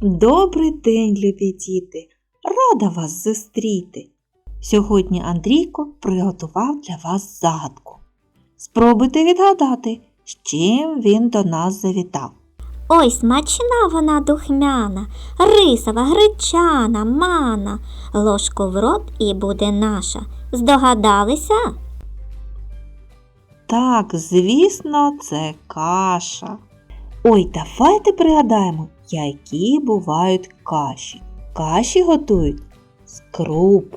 Добрий день, любі діти! Рада вас зустріти! Сьогодні Андрійко приготував для вас загадку. Спробуйте відгадати, з чим він до нас завітав. Ой, смачна вона духмяна, рисова, гречана, мана. Ложку в рот і буде наша. Здогадалися? Так, звісно, це каша. Ой, давайте пригадаємо, які бувають каші. Каші готують з круп.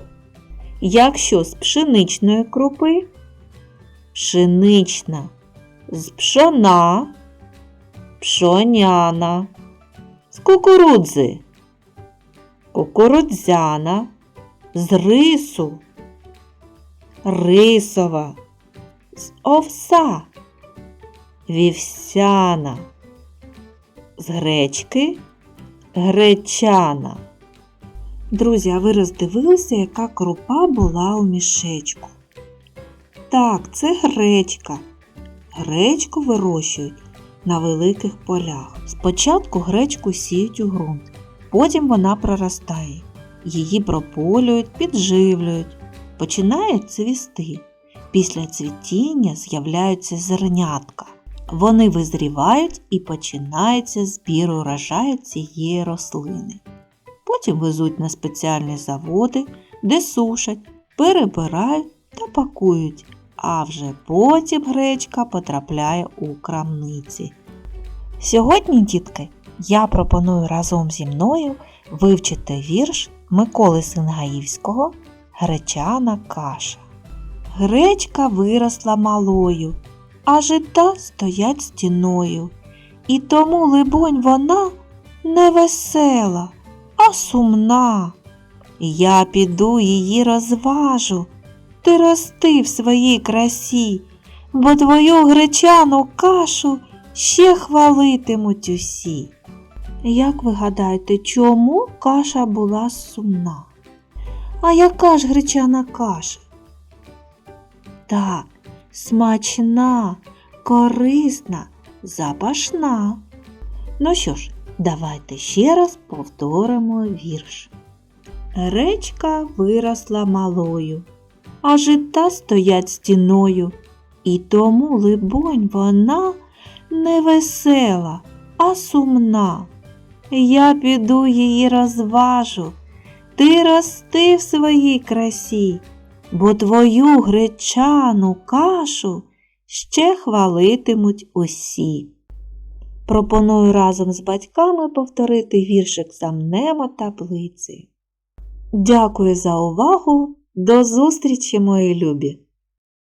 Якщо з пшеничної крупи, пшенична, з пшона, пшоняна, з кукурудзи, кукурудзяна, з рису, рисова, з овса, вівсяна, з гречки, гречана. Друзі, а ви роздивилися, яка крупа була у мішечку? Так, це гречка. Гречку вирощують на великих полях. Спочатку гречку сіють у ґрунт, потім вона проростає. Її прополюють, підживлюють, починає цвісти. Після цвітіння з'являються зернятка. Вони визрівають і починається збір урожаю цієї рослини. Потім везуть на спеціальні заводи, де сушать, перебирають та пакують, а вже потім гречка потрапляє у крамниці. Сьогодні, дітки, я пропоную разом зі мною вивчити вірш Миколи Сингаївського Гречана каша. Гречка виросла малою, а жита стоять стіною. І тому, либонь, вона не весела, а сумна. Я піду її розважу, ти рости в своїй красі, бо твою гречану кашу ще хвалитимуть усі. Як ви гадаєте, чому каша була сумна? А яка ж гречана каша? Так, смачна, корисна, запашна. Ну що ж, давайте ще раз повторимо вірш. Речка виросла малою, а жита стоять стіною, і тому, либонь, вона не весела, а сумна. Я піду її розважу, ти рости в своїй красі, бо твою гречану кашу ще хвалитимуть усі. Пропоную разом з батьками повторити віршик замнемо таблиці. Дякую за увагу. До зустрічі, мої любі!